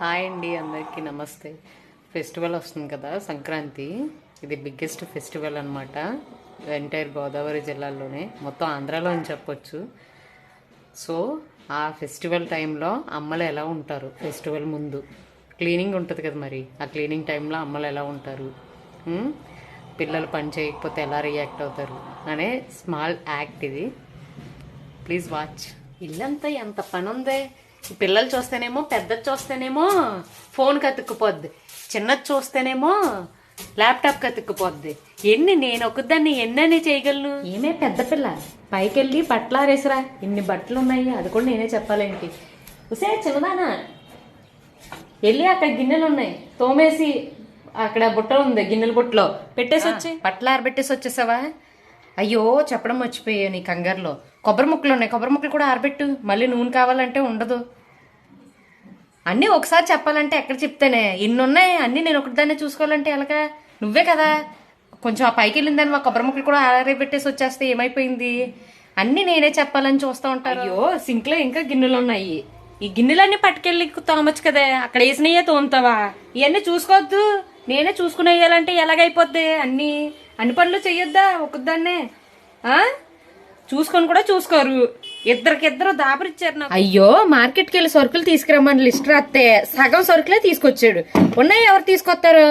Hi అండి అందరికీ నమస్తే. ఫెస్టివల్ వస్తుంది కదా సంక్రాంతి. ఇది బిగ్గెస్ట్ ఫెస్టివల్ అనమాట ఎంటైర్ గోదావరి జిల్లాలోనే మొత్తం ఆంధ్రాలో అని చెప్పొచ్చు. సో ఆ ఫెస్టివల్ టైంలో అమ్మలు ఎలా ఉంటారు? ఫెస్టివల్ ముందు. క్లీనింగ్ ఉంటుంది కదా మరి. ఆ క్లీనింగ్ టైంలో అమ్మలు ఎలా ఉంటారు? పిల్లలు పని చేయకపోతే ఎలా రియాక్ట్ అవుతారు? అనే స్మాల్ యాక్ట్ ఇది. Please watch. ఇల్లంతా ఎంత పని ఉంది పిల్లలు చూస్తేనేమో పెద్దది చూస్తేనేమో ఫోన్ కతుక్కుపోద్ది. చిన్నది చూస్తేనేమో ల్యాప్టాప్ కతుక్కుపోద్ది. ఎన్ని నేను ఒకదాన్ని ఎన్నని చేయగలను? ఏమే పెద్ద పిల్ల? పైకి వెళ్ళి బట్టలు ఆరేసిరా ఇన్ని బట్టలు ఉన్నాయి అది కూడా నేనే చెప్పాలేంటి ఉసే చిన్నదానా? వెళ్ళి అక్కడ గిన్నెలు ఉన్నాయి తోమేసి అక్కడ బుట్ట ఉంది గిన్నెల బుట్టలో. పెట్టేసి వచ్చి బట్టలు ఆరబెట్టేసి వచ్చేసావా అయ్యో చెప్పడం మర్చిపోయా నీ కంగారులో. కొబ్బరి ముక్కలు ఉన్నాయి. కొబ్బరి ముక్కలు కూడా ఆరబెట్టు. మళ్ళీ నూనె కావాలంటే ఉండదు. అన్నీ ఒకసారి చెప్పాలంటే ఎక్కడ చెప్తానే. ఇన్ని ఉన్నాయి అన్నీ నేను ఒకటిదాన్నే చూసుకోవాలంటే ఎలాగా? నువ్వే కదా. కొంచెం ఆ పైకి వెళ్ళిందని మా కొబ్బరి ముక్కలు కూడా ఆరబెట్టేసి వచ్చేస్తే ఏమైపోయింది? అన్నీ నేనే చెప్పాలని చూస్తూ ఉంటారు. అయ్యో సింక్లో ఇంకా గిన్నెలు ఉన్నాయి ఈ గిన్నెలన్నీ పట్టుకెళ్ళి తోమచ్చు కదా. అక్కడ వేసినయే తోముతావా? ఇవన్నీ చూసుకోవద్దు. నేనే చూసుకునేయాలంటే ఎలాగైపోద్ది? అన్నీ అన్ని పనులు చెయ్యొద్దా ఒకదాన్నే చూసుకొని కూడా చూసుకోరు. ఇద్దరికిద్దరు దాపరిచ్చారు నాకు. అయ్యో మార్కెట్కి వెళ్ళి సరుకులు తీసుకురమ్మని లిస్ట్ రాస్తే సగం సరుకులే తీసుకొచ్చాడు. ఉన్నాయి ఎవరు తీసుకొస్తారు?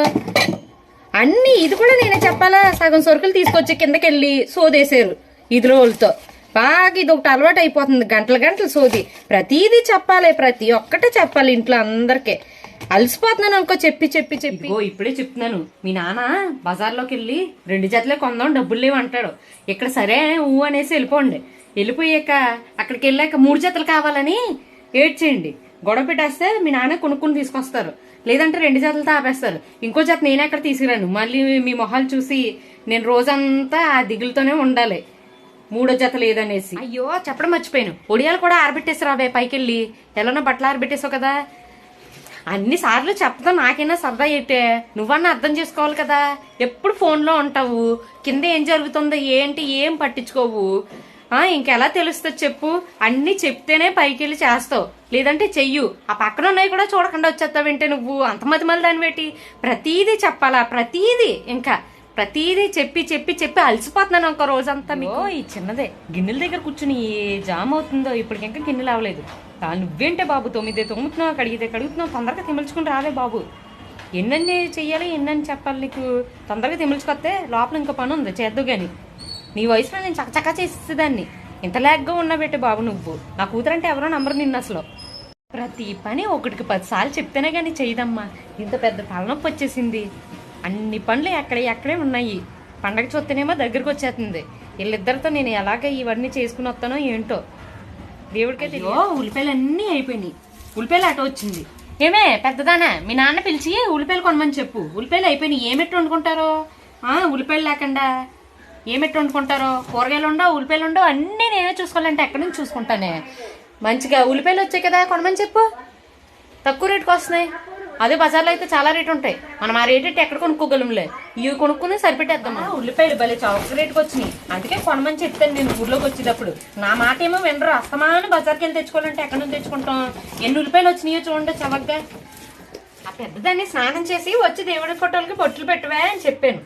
అన్ని ఇది కూడా నేనే చెప్పాలా? సగం సరుకులు తీసుకొచ్చి కిందకెళ్ళి సోదేశారు ఇది రోజులతో బాగా ఇది ఒకటి అలవాటు అయిపోతుంది గంటల గంటలు సోది. ప్రతిదీ చెప్పాలి ప్రతి ఒక్కటే చెప్పాలి ఇంట్లో అందరికీ. అలసిపోతున్నాను అనుకో చెప్పి చెప్పి చెప్పి. ఓ ఇప్పుడే చెప్తున్నాను. మీ నాన్న బజార్లోకి వెళ్ళి రెండు జతలే కొందాం డబ్బులు లేవు అంటాడు. ఇక్కడ సరే ఊ అనేసి వెళ్ళిపోండి. వెళ్ళిపోయాక అక్కడికి వెళ్ళాక మూడు జతలు కావాలని ఏడ్చేయండి. గొడవ పెట్టేస్తే మీ నాన్న కొనుక్కుని తీసుకొస్తారు. లేదంటే రెండు జతలతో ఆపేస్తారు. ఇంకో జత నేనే అక్కడ తీసుకురాను. మళ్ళీ మీ మొహాలు చూసి నేను రోజంతా ఆ దిగులుతోనే ఉండాలి. మూడో జత లేదనేసి. అయ్యో చెప్పడం మర్చిపోయాను. ఒడియాలు కూడా ఆరబెట్టేసి రావే పైకెళ్ళి. ఎలానో బట్టలు ఆరబెట్టేసావు కదా. అన్ని సార్లు చెప్పదా నాకైనా సరదా ఏంటే. నువ్వన్నా అర్థం చేసుకోవాలి కదా. ఎప్పుడు ఫోన్లో ఉంటావు? కింద ఏం జరుగుతుందో ఏంటి? ఏం పట్టించుకోవు? ఆ ఇంకెలా తెలుస్తుంది చెప్పు. అన్ని చెప్తేనే పైకి వెళ్ళి చేస్తావు. లేదంటే చెయ్యు. ఆ పక్కన ఉన్నాయి కూడా చూడకుండా వచ్చేస్తావంటే నువ్వు. అంత మతి మళ్ళీ దాన్ని పెట్టి ప్రతీది చెప్పాలా? ప్రతీది ఇంకా. ప్రతీదీ చెప్పి చెప్పి చెప్పి అలసిపోతున్నాను ఒక రోజంతా మీకు. ఈ చిన్నదే. గిన్నెల దగ్గర కూర్చుని ఏ జామ్ అవుతుందో ఇప్పటికింకా గిన్నెలు అవ్వలేదు నువ్వేంటే బాబు తొమ్మిది తొమ్ముతున్నావు కడిగితే కడుగుతున్నావు తొందరగా తిమల్చుకుని రావే బాబు. ఎన్నెన్ని చెయ్యాలి ఎన్నని చెప్పాలి నీకు? తొందరగా తిమల్చుకొస్తే లోపల ఇంకో పని ఉంది చేద్దు గాని. నీ వయసులో నేను చకచకా చేసేదాన్ని ఇంత లేగ్గా ఉన్నాబెట్టే బాబు నువ్వు? నా కూతురంటే ఎవరో నమ్మరు నిన్ను అసలు. ప్రతి పని ఒకటికి పదిసార్లు చెప్తేనే కానీ చేయదమ్మా ఇంత పెద్ద తలనొప్పి వచ్చేసింది. అన్ని పనులు ఎక్కడ ఎక్కడే ఉన్నాయి. పండగ చూస్తేనేమో దగ్గరికి వచ్చేస్తుంది. వీళ్ళిద్దరితో నేను ఎలాగ ఇవన్నీ చేసుకుని వస్తానో ఏంటో. దేవుడికే తెలియదు. ఉల్లిపాయలు అన్నీ అయిపోయినాయి. ఉల్లిపాయలు అటు వచ్చింది. ఏమే పెద్దదానా? మీ నాన్న పిలిచి ఉల్లిపాయలు కొనమని చెప్పు. ఉల్లిపాయలు అయిపోయినాయి. ఏమెట్టు వండుకుంటారో? ఆ, ఉల్లిపాయలు లేకుండా. ఏమెట్టు వండుకుంటారో? కూరగాయలు ఉండవు ఉల్లిపాయలు ఉండవు. అన్నీ నేనే చూసుకోవాలంటే ఎక్కడి నుంచి చూసుకుంటానే? మంచిగా ఉల్లిపాయలు వచ్చాయి కదా కొనమని చెప్పు. తక్కువ రేటుకి వస్తున్నాయి. అదే బజార్లో అయితే చాలా రేటు ఉంటాయి. మనం ఆ రేట్ అయితే ఎక్కడ కొనుక్కోగలంలే. ఇవి కొనుక్కుని సరిపెట్టేద్దాం ఉల్లిపాయలు భలే చౌక రేటుకి వచ్చినాయి. అందుకే కొనమని చెప్తాను నేను ఊర్లోకి వచ్చేటప్పుడు. నా మాట ఏమో వినరు. అస్తమాను బజార్కి వెళ్ళి తెచ్చుకోవాలంటే ఎక్కడ నుంచి తెచ్చుకుంటాం? ఎన్ని ఉల్లిపాయలు వచ్చినాయో చూడండి చవకగా ఆ పెద్దదాన్ని స్నానం చేసి వచ్చి దేవుడి ఫోటోలకి బొట్లు పెట్టవే అని చెప్పాను.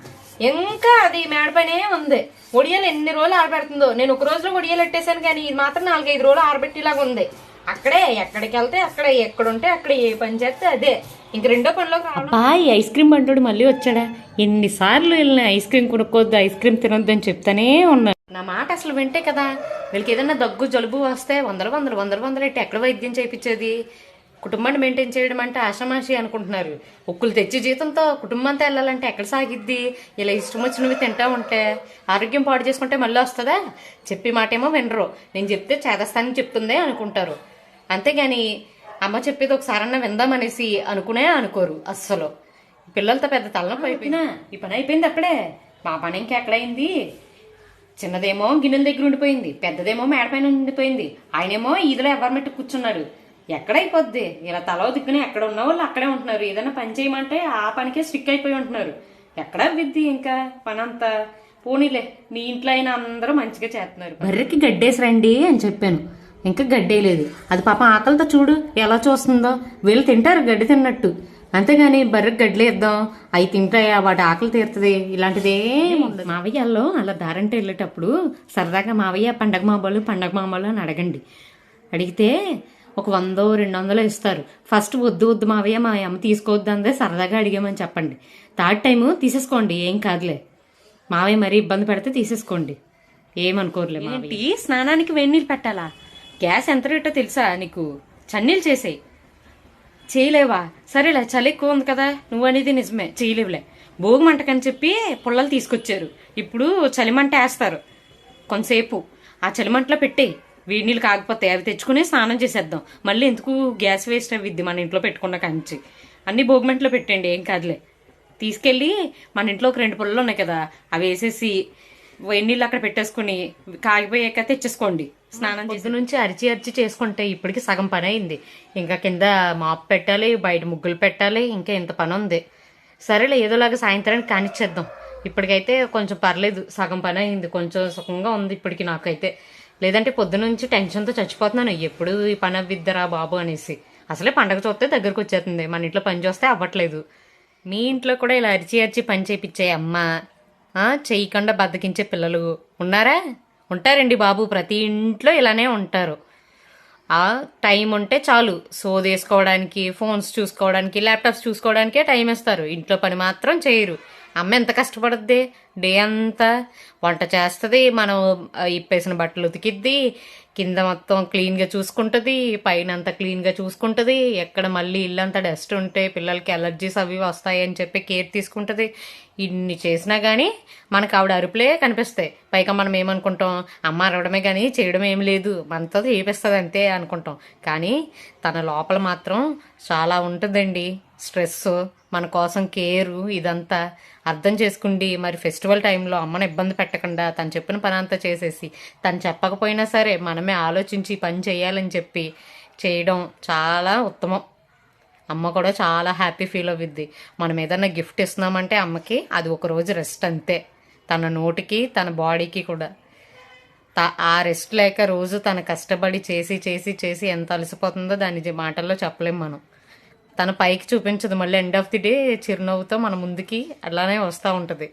ఇంకా అది మేడపైనే ఉంది. ఒడియాలు ఎన్ని రోజులు ఆరబెడుతుందో. నేను ఒక రోజులో ఒడియాలు పెట్టేశాను కానీ ఇది మాత్రం నాలుగైదు రోజులు ఆరబెట్టేలాగా ఉంది. అక్కడే ఎక్కడికి వెళ్తే అక్కడ ఎక్కడుంటే అక్కడ ఏ పని చేస్తే అదే. ఇంక రెండో పనిలోకి ఈ ఐస్ క్రీమ్ బంటుడు మళ్ళీ వచ్చాడా? ఎన్నిసార్లు వెళ్ళిన ఐస్ క్రీమ్ కొనుక్కోవద్దు ఐస్ క్రీమ్ తినొద్దు అని చెప్తానే ఉన్నా. నా మాట అసలు వింటే కదా వీళ్ళకి ఏదైనా దగ్గు జలుబు వస్తే వందలు వందలు వందలు వందలు ఎట్టి ఎక్కడ వైద్యం చేయించేది? కుటుంబాన్ని మెయింటైన్ చేయడం అంటే ఆషమాషి అనుకుంటున్నారు. ఒక్కులు తెచ్చి జీతంతో కుటుంబంతో వెళ్ళాలంటే ఎక్కడ సాగిద్ది? ఇలా ఇష్టం వచ్చినవి తింటా ఉంటే ఆరోగ్యం పాడు చేసుకుంటే మళ్ళీ వస్తుందా? చెప్పి మాటేమో వినరు. నేను చెప్తే చేదస్తానని చెప్తుందే అనుకుంటారు. అంతేగాని అమ్మ చెప్పేది ఒకసారన్నా విందామనేసి అనుకునే అనుకోరు అస్సలు. పిల్లలతో పెద్ద తలనొప్పి అయిపోయినా ఈ పని అయిపోయింది అక్కడే మా పని ఇంకెక్కడైంది చిన్నదేమో గిన్నెల దగ్గర ఉండిపోయింది పెద్దదేమో మేడపైన ఉండిపోయింది ఆయనేమో ఈదులో ఎవరి మెట్టు కూర్చున్నాడు. ఎక్కడైపోద్ది? ఇలా తల దిక్కుని ఎక్కడ ఉన్న వాళ్ళు అక్కడే ఉంటున్నారు. ఏదైనా పని చేయమంటే ఆ పనికే స్టిక్ అయిపోయి ఉంటున్నారు. ఎక్కడ విద్ది ఇంకా పనంతా? పోనీలే నీ ఇంట్లో అయినా అందరూ మంచిగా చేస్తున్నారు. బర్రెకి గడ్డేసి రండి అని చెప్పాను. ఇంకా గడ్డి లేదు. అది పాపం ఆకలితో చూడు ఎలా చూస్తుందో. వీళ్ళు తింటారు గడ్డి తిన్నట్టు. అంతేగాని బర్రెకి గడ్డలు ఇద్దాం. అవి తింటాయా? వాటి ఆకలి తీరుతుంది. ఇలాంటిదే మావయ్యల్లో అలా దారంటే వెళ్ళేటప్పుడు సరదాగా మావయ్య పండగ మామూలు పండగ మామూలు అని అడగండి. అడిగితే ఒక వందో రెండు వందలు ఇస్తారు. ఫస్ట్ వద్దు వద్దు మావయ్య మా అమ్మ తీసుకోవద్దు అందే సరదాగా అడిగామని చెప్పండి. థర్డ్ టైము తీసేసుకోండి ఏం కాదులే. మావయ్య మరీ ఇబ్బంది పెడితే తీసేసుకోండి. ఏమనుకోరులే ఏంటి? స్నానానికి వేడి నీళ్ళు పెట్టాలా? గ్యాస్ ఎంత రేటో తెలుసా నీకు? చన్నీళ్ళు చేసేయి. చేయలేవా? సరేలే చలి ఎక్కువ ఉంది కదా నువ్వు అనేది నిజమే చేయలేవులే. భోగి మంటకని చెప్పి పుల్లలు తీసుకొచ్చారు. ఇప్పుడు చలిమంట వేస్తారు. కొంతసేపు. ఆ చలిమంటలో పెట్టేయి. వేడి నీళ్ళు కాకపోతే అవి తెచ్చుకుని స్నానం చేసేద్దాం. మళ్ళీ ఎందుకు గ్యాస్ వేస్ట్ అవ్విద్ది మన ఇంట్లో పెట్టుకున్న కంచి? అన్ని భోగిమంటలో పెట్టండి ఏం కాదులే. తీసుకెళ్ళి మన ఇంట్లో ఒక రెండు పుల్లలు ఉన్నాయి కదా అవి వేసేసి వేడి నీళ్ళు అక్కడ పెట్టేసుకుని కాగిపోయాక తెచ్చేసుకోండి. స్నానం పొద్దు నుంచి అరిచి అరిచి చేసుకుంటే ఇప్పటికి సగం పని అయింది. ఇంకా కింద మాప్ పెట్టాలి బయట ముగ్గులు పెట్టాలి ఇంకా ఇంత పని ఉంది. సరేలే ఏదోలాగా సాయంత్రానికి కానిచ్చేద్దాం. ఇప్పటికైతే కొంచెం పర్లేదు సగం పని అయింది కొంచెం సుఖంగా ఉంది ఇప్పటికి నాకైతే. లేదంటే పొద్దునుంచి టెన్షన్తో చచ్చిపోతున్నాను. ఎప్పుడు ఈ పని అవ్విద్దరా బాబు అనేసి. అసలే పండగ చూస్తే దగ్గరకు వచ్చేస్తుంది. మన ఇంట్లో పని చేస్తే అవ్వట్లేదు. మీ ఇంట్లో కూడా ఇలా అరిచి అరిచి పని చేయించే అమ్మ చేయకుండా బద్దకించే పిల్లలు ఉన్నారా? ఉంటారండి బాబు ప్రతి ఇంట్లో ఇలానే ఉంటారు. ఆ టైం ఉంటే చాలు. సోది వేసుకోవడానికి ఫోన్స్ చూసుకోవడానికి ల్యాప్టాప్స్ చూసుకోవడానికే టైం ఇస్తారు ఇంట్లో పని మాత్రం చేయరు. అమ్మ ఎంత కష్టపడుద్ది? డే అంతా వంట చేస్తుంది. మనం ఇప్పేసిన బట్టలు ఉతికిద్ది. కింద మొత్తం క్లీన్గా చూసుకుంటుంది. పైన అంతా క్లీన్గా చూసుకుంటుంది. ఎక్కడ మళ్ళీ ఇల్లంతా డస్ట్ ఉంటే పిల్లలకి ఎలర్జీస్ అవి వస్తాయి వస్తాయని చెప్పి కేర్ తీసుకుంటుంది. ఇన్ని చేసినా కానీ మనకు ఆవిడ అరుపులే కనిపిస్తాయి. పైగా మనం ఏమనుకుంటాం అమ్మ అరవడమే కానీ చేయడం ఏం లేదు. మనతో చేపిస్తుంది అంతే అనుకుంటాం. కానీ తన లోపల మాత్రం చాలా ఉంటుందండి. స్ట్రెస్ మన కోసం కేరు ఇదంతా అర్థం చేసుకుండి మరి ఫెస్టివల్ ఫెస్టివల్ టైంలో అమ్మని ఇబ్బంది పెట్టకుండా తను చెప్పిన పని అంతా చేసేసి తను చెప్పకపోయినా సరే మనమే ఆలోచించి పని చేయాలని చెప్పి చేయడం చాలా ఉత్తమం. అమ్మ కూడా చాలా హ్యాపీ ఫీల్ అవుద్ది. మనం ఏదైనా గిఫ్ట్ ఇస్తున్నామంటే అమ్మకి అది ఒక రోజు రెస్ట్ అంతే. తన నోటికి తన బాడీకి కూడా. త- ఆ రెస్ట్ లేక రోజు తన కష్టపడి చేసి చేసి చేసి ఎంత అలసిపోతుందో దాని మాటల్లో చెప్పలేం మనం. తన పైకి చూపించదు. మళ్ళీ ఎండ్ ఆఫ్ ది డే చిరునవ్వుతో మన ముందుకి అలానే వస్తూ ఉంటుంది.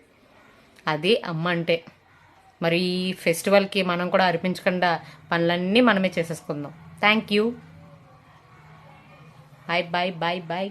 అది అమ్మ అంటే. మరి ఈ ఫెస్టివల్కి మనం కూడా అర్పించకుండా పనులన్నీ మనమే చేసేసుకుందాం. Thank you. Bye bye bye bye.